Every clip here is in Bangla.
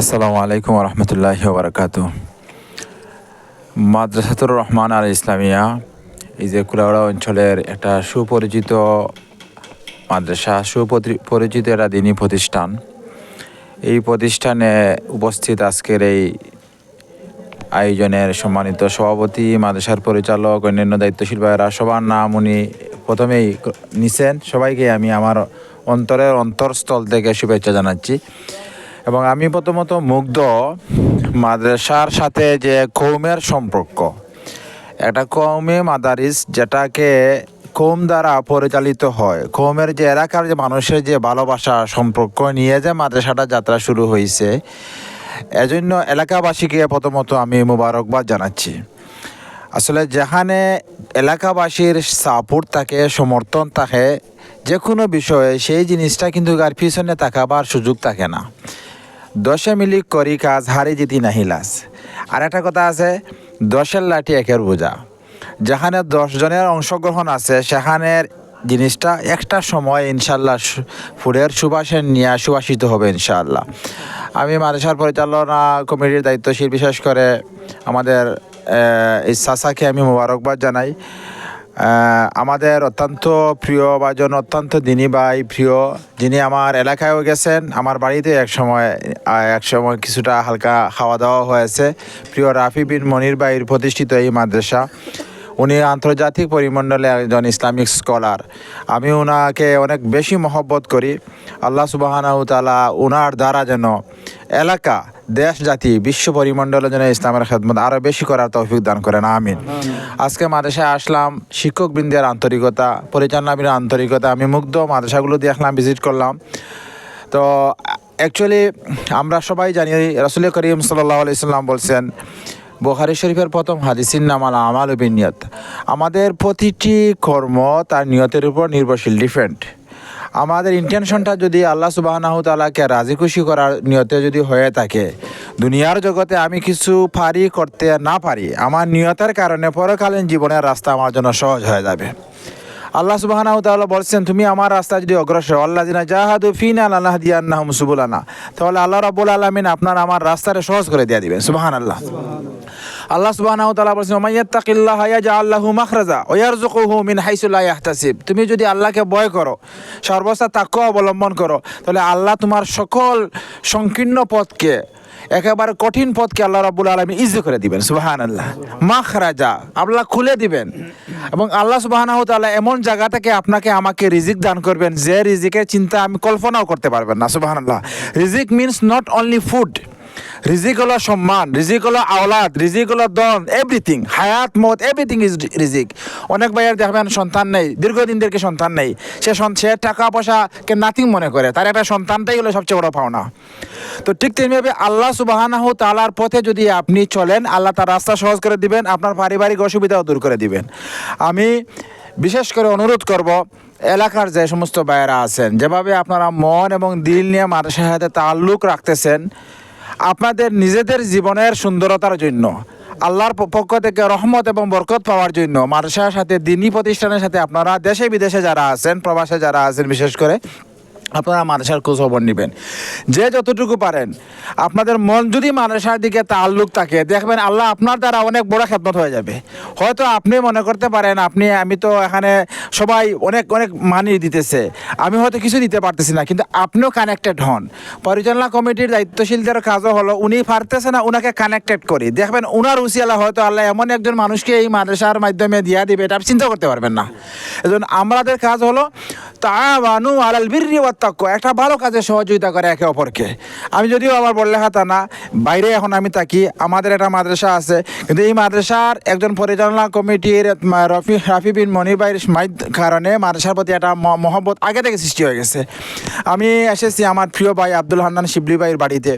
আসসালামু আলাইকুম রহমতুল্লাহ বারকাত মাদ্রাসাতুর রহমান আল ইসলামিয়া, এই যে কুলাউড়া অঞ্চলের একটা সুপরিচিত মাদ্রাসা সুপরিচিত একটা দিনী প্রতিষ্ঠান। এই প্রতিষ্ঠানে উপস্থিত আজকের এই আয়োজনের সম্মানিত সভাপতি, মাদ্রাসার পরিচালক, অন্যান্য দায়িত্বশীল ভাইয়েরা, সবার নাম উনি প্রথমেই নিছেন। সবাইকে আমি আমার অন্তরের অন্তরস্থল থেকে শুভেচ্ছা জানাচ্ছি। এবং আমি প্রথমত মুগ্ধ মাদ্রাসার সাথে যে কৌমের সম্পর্ক। একটা কৌমে মাদারিস যেটাকে কৌম দ্বারা পরিচালিত হয়। কৌমের যে এলাকার যে মানুষের যে ভালোবাসা সম্পর্ক নিয়ে যে মাদ্রাসাটা যাত্রা শুরু হয়েছে এজন্য এলাকাবাসীকে প্রথমত আমি মুবারকবাদ জানাচ্ছি। আসলে যেখানে এলাকাবাসীর সাপোর্ট থাকে, সমর্থন থাকে যে কোনো বিষয়ে সেই জিনিসটা কিন্তু আর পিছনে তাকাবার সুযোগ থাকে না। দশে মিলি করি কাজ হারি জিতি নাহিলাস আর একটা কথা আছে, দশের লাঠি একের বোঝা। যেখানে দশজনের অংশগ্রহণ আছে, সেখানের জিনিসটা একটা সময় ইনশাল্লাহ ফুলের সুবাসে নিয়ে সুবাসিত হবে ইনশাল্লাহ। আমি মাদ্রাসার পরিচালনা কমিটির দায়িত্বশীল, বিশেষ করে আমাদের এই সাসাকে আমি মোবারকবাদ জানাই। আমাদের অত্যন্ত প্রিয় বা জন অত্যন্ত দিনী ভাই, প্রিয়, যিনি আমার এলাকায়ও গেছেন, আমার বাড়িতে এক সময় এক সময় কিছুটা হালকা খাওয়া দাওয়া হয়েছে। প্রিয় রাফি বিন মনির ভাইয়ের প্রতিষ্ঠিত এই মাদ্রাসা। উনি আন্তর্জাতিক পরিমণ্ডলে একজন ইসলামিক স্কলার। আমি ওনাকে অনেক বেশি মহব্বত করি। আল্লাহ সুবাহানাউ তালা ওনার দ্বারা যেন এলাকা দেশ জাতি বিশ্ব পরিমণ্ডলে যেন ইসলামের খেদমত আরও বেশি করার তৌফিক দান করেন। আমিন। আজকে মাদ্রাসায় আসলাম শিক্ষকবৃন্দের আন্তরিকতা পরিচালনাবির আন্তরিকতা। আমি মুগ্ধ মাদ্রাসাগুলো দেখলাম ভিজিট করলাম। তো অ্যাকচুয়ালি আমরা সবাই জানি রসুল করিম সাল্লাহ আলাইসাল্লাম বলছেন বোখারি শরীফের প্রথম হাদিসির নাম আল আমাল নিয়ত আমাদের প্রতিটি কর্ম তার নিয়তের উপর নির্ভরশীল ডিফারেন্ট আমাদের ইন্টেনশনটা যদি আল্লাহ সুবাহনাহু তালাকে রাজি খুশি করার নিয়তে যদি হয়ে থাকে, দুনিয়ার জগতে আমি কিছু পারি করতে না পারি, আমার নিয়তের কারণে পরকালীন জীবনের রাস্তা আমার জন্য সহজ হয়ে যাবে। আল্লাহ সুবাহানাহু তাআলা বলছেন, তুমি আমার রাস্তা যদি অগ্রসর আল্লাহ দিনা জাহাদু ফিনা আল্লাহ দিয়ান্নাহুম সুবুলানা। তাহলে আল্লাহ রাব্বুল আলামিন আপনার আমার রাস্তাটা সহজ করে দিয়ে দিবেন, সুবহানাল্লাহ। আল্লাহ সুবহানাহু তাআলা বলছেন মাইয়াত্তাকিল্লাহ ইয়াজআল লাহু মাখরাজা ওয়া ইয়ারযুকুহু মিন হাইসু লা ইয়াহতাসিব। তুমি যদি আল্লাহকে ভয় করো সর্বদা তাকওয়া অবলম্বন করো, তাহলে আল্লাহ তোমার সকল সংকীর্ণ পথকে, একেবারে কঠিন পথকে আল্লাহ রাব্বুল আলামিন ইজি করে দিবেন সুবাহান আল্লাহ মাখ রাজা আল্লাহ খুলে দিবেন। এবং আল্লাহ সুবহানাহু তাআলা এমন জায়গা থেকে আপনাকে আমাকে রিজিক দান করবেন, যে রিজিকের চিন্তা আমি কল্পনাও করতে পারবেন না, সুবহানাল্লাহ। রিজিক মিন্স নট অনলি ফুড রিজিক হলো সম্মান রিজিক হলো আওলাদ রিজিক হলো দন এভরিথিং হায়াত, মত এভরিথিং ইজ রিজিক। অনেক ভাইয়ের দেখবেন সন্তান নেই, দীর্ঘদিন থেকে সন্তান নেই। সে সে টাকা পয়সাকে নাথিং মনে করে, তার একটা সন্তানটাই হলো সবচেয়ে বড় পাওনা। তো ঠিক তেমনিভাবে আল্লাহ সুবাহানাহু তালার পথে যদি আপনি চলেন, আল্লাহ তার রাস্তা সহজ করে দিবেন, আপনার পারিবারিক অসুবিধাও দূর করে দিবেন। আমি বিশেষ করে অনুরোধ করব, এলাকার যে সমস্ত ভাইয়েরা আছেন, যেভাবে আপনারা মন এবং দিল নিয়ে মাদ্রাসার সাথে তাল্লুক রাখতেছেন আপনাদের নিজেদের জীবনের সুন্দরতার জন্য, আল্লাহর পক্ষ থেকে রহমত এবং বরকত পাওয়ার জন্য, মাদ্রাসার সাথে, দিনী প্রতিষ্ঠানের সাথে আপনারা দেশে বিদেশে যারা আছেন, প্রবাসে যারা আছেন, বিশেষ করে আপনারা মাদ্রাসার খোঁজ খবর নেবেন। যে যতটুকু পারেন। আপনাদের মন যদি মাদ্রাসার দিকে তাল্লুক থাকে, দেখবেন আল্লাহ আপনার দ্বারা অনেক বড় খেদমত হয়ে যাবে। হয়তো আপনি মনে করতে পারেন, আপনি, আমি তো এখানে সবাই অনেক অনেক মানি দিতেছে। আমি হয়তো কিছু দিতে পারতেছি না, কিন্তু আপনিও কানেক্টেড হন। পরিচালনা কমিটির দায়িত্বশীলদের কাজও হলো, উনি পারতেছে না ওনাকে কানেক্টেড করি। দেখবেন উনার উসিয়ালা হয়তো আল্লাহ এমন একজন মানুষকে এই মাদ্রাসার মাধ্যমে দিয়া দিবে, এটা চিন্তা করতে পারবেন না। এজন্য আমাদের কাজ হলো তাওয়ানু আলাল বিররি ওয়াত তাকওয়া। একটা ভালো কাজে সহযোগিতা করে একে অপরকে। আমি যদিও আমার বললে হাতা না, বাইরে এখন আমি থাকি, আমাদের একটা মাদ্রাসা আছে, কিন্তু এই মাদ্রাসার একজন পরিচালনা কমিটির রফি, রাফি বিন মাইদ, কারণে মাদ্রাসার প্রতি একটা মহব্বত আগে থেকে সৃষ্টি হয়ে গেছে। আমি এসেছি আমার প্রিয় ভাই আব্দুল হান্নান শিবলি ভাইয়ের বাড়িতে।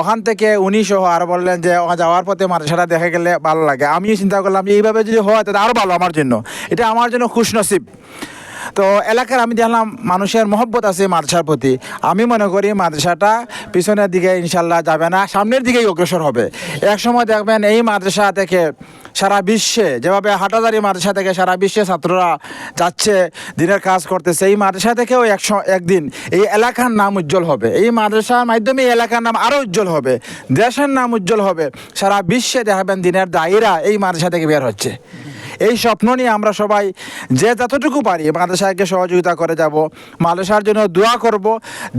ওখান থেকে উনি সহ আর বললেন যে ওখানে যাওয়ার পথে মাদ্রাসাটা দেখে গেলে ভালো লাগে। আমিও চিন্তা করলাম এইভাবে যদি হয় তাহলে আরও ভালো আমার জন্য। এটা আমার জন্য খুশনসিব। তো এলাকার আমি দেখলাম মানুষের মহব্বত আছে মাদ্রাসার প্রতি। আমি মনে করি মাদ্রাসাটা পিছনের দিকে ইনশাল্লাহ যাবে না, সামনের দিকেই অগ্রসর হবে। এক সময় দেখবেন এই মাদ্রাসা থেকে সারা বিশ্বে, যেভাবে হাটাদারি মাদ্রাসা থেকে সারা বিশ্বে ছাত্ররা যাচ্ছে, দিনের কাজ করতেছে, এই মাদ্রাসা থেকেও একশো একদিন এই এলাকার নাম উজ্জ্বল হবে। এই মাদ্রাসার মাধ্যমে এই এলাকার নাম আরও উজ্জ্বল হবে। দেশের নাম উজ্জ্বল হবে। সারা বিশ্বে দেখাবেন দিনের দায়ীরা এই মাদ্রাসা থেকে বের হচ্ছে। এই স্বপ্ন নিয়ে আমরা সবাই যে যতটুকু পারি মাদ্রাসাকে সহযোগিতা করে যাব। মাদ্রাসার জন্য দোয়া করব।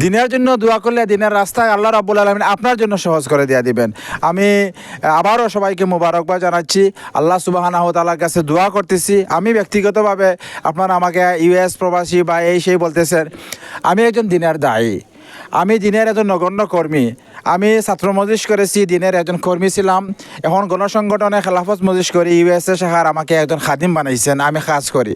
দিনের জন্য দোয়া করলে দিনের রাস্তায় আল্লাহ রাব্বুল আলমিন আপনার জন্য সহজ করে দিয়ে দিবেন। আমি আবারও সবাইকে মোবারকবাদ জানাচ্ছি। আল্লাহ সুবাহানাহ তালার কাছে দোয়া করতেছি। আমি ব্যক্তিগতভাবে আপনারা আমাকে ইউএস প্রবাসী বা এই সেই বলতেছেন, আমি একজন দিনের দায়ী। আমি দিনের একজন নগণ্য কর্মী আমি ছাত্র মজিশ করেছি, দিনের একজন কর্মী ছিলাম। এখন গণসংগঠনে খেলাফত মজিশ করি ইউএসএ শাখার আমাকে একজন খাদিম বানাইছেন আমি কাজ করি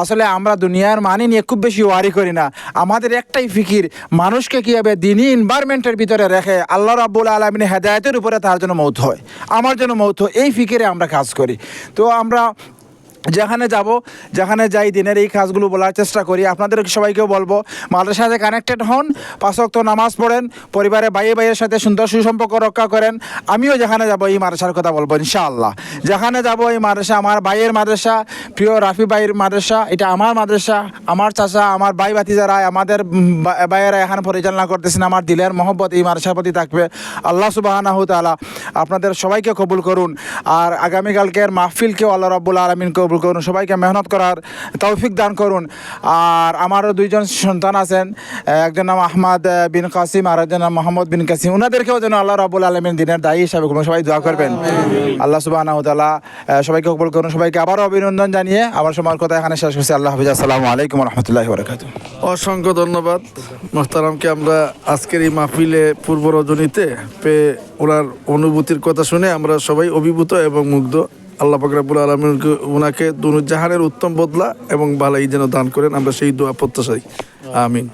আসলে আমরা দুনিয়ার মানি নিয়ে খুব বেশি ওয়ারি করি না। আমাদের একটাই ফিকির, মানুষকে কীভাবে দিনই এনভায়রনমেন্টের ভিতরে রেখে আল্লাহ রাব্বুল আলমিনী হেদায়তের উপরে তার জন্য মৌত হয়। আমার জন্য মৌত হয়, এই ফিকিরে আমরা কাজ করি। তো আমরা যেখানে যাব, যেখানে যাই, দিনের এই কাজগুলো বলার চেষ্টা করি। আপনাদের সবাইকেও বলব মাদ্রাসার সাথে কানেক্টেড হন পাঁচক্ত নামাজ পড়েন পরিবারে ভাইয়ে ভাইয়ের সাথে সুন্দর সুসম্পর্ক রক্ষা করেন। আমিও যেখানে যাব, এই মাদ্রাসার কথা বলব, ইনশাআল্লাহ। যেখানে যাব, এই মাদ্রাসা, আমার ভাইয়ের মাদ্রাসা, প্রিয় রাফি ভাইয়ের মাদ্রাসা, এটা আমার মাদ্রাসা, আমার চাচা, আমার ভাই ভাতিজারা, আমাদের ভাইয়েরা এখানে পরিচালনা করতেছেন, আমার দিলের মহব্বত এই মাদ্রাসার প্রতি থাকবে। আল্লাহ সুবাহানাহু তাআলা আপনাদের সবাইকে কবুল করুন। আর আগামীকালকের মাহফিলকেও আল্লাহ রাব্বুল আলমিন কবুল করুন সবাইকে মেহনত করার তৌফিক দান করুন। আর আমারও দুইজন সন্তান আছেন একজন নাম আহমদ বিন কাসিম আর একজন নাম মোহাম্মদ বিন কাসিম। ওনাদেরকেও যেন আল্লাহ রাব্বুল আলমিন দিনের দায়ী হিসাবে করবেন সবাই দোয়া করবেন। আল্লাহ আহ, সবাইকে কবুল করুন। সবাইকে আবারও অভিনন্দন জানিয়ে আমার সময়ের কথা এখানে শেষ করছি। আল্লাহ হাফিজ। আসসালামু আলাইকুম রহমতুল্লাহি বরকাতুহ। অসংখ্য ধন্যবাদ। মোহতারামকে আমরা আজকের এই মাহফিলে পূর্ব রজনীতে পেয়ে ওনার অনুভূতির কথা শুনে আমরা সবাই অভিভূত এবং মুগ্ধ। আল্লাহ পাকরাবুল আলমকে ওনাকে দুনুজাহানের উত্তম বদলা এবং ভালাই যেন দান করেন। আমরা সেই দোয়া প্রত্যাশাই। আমিন।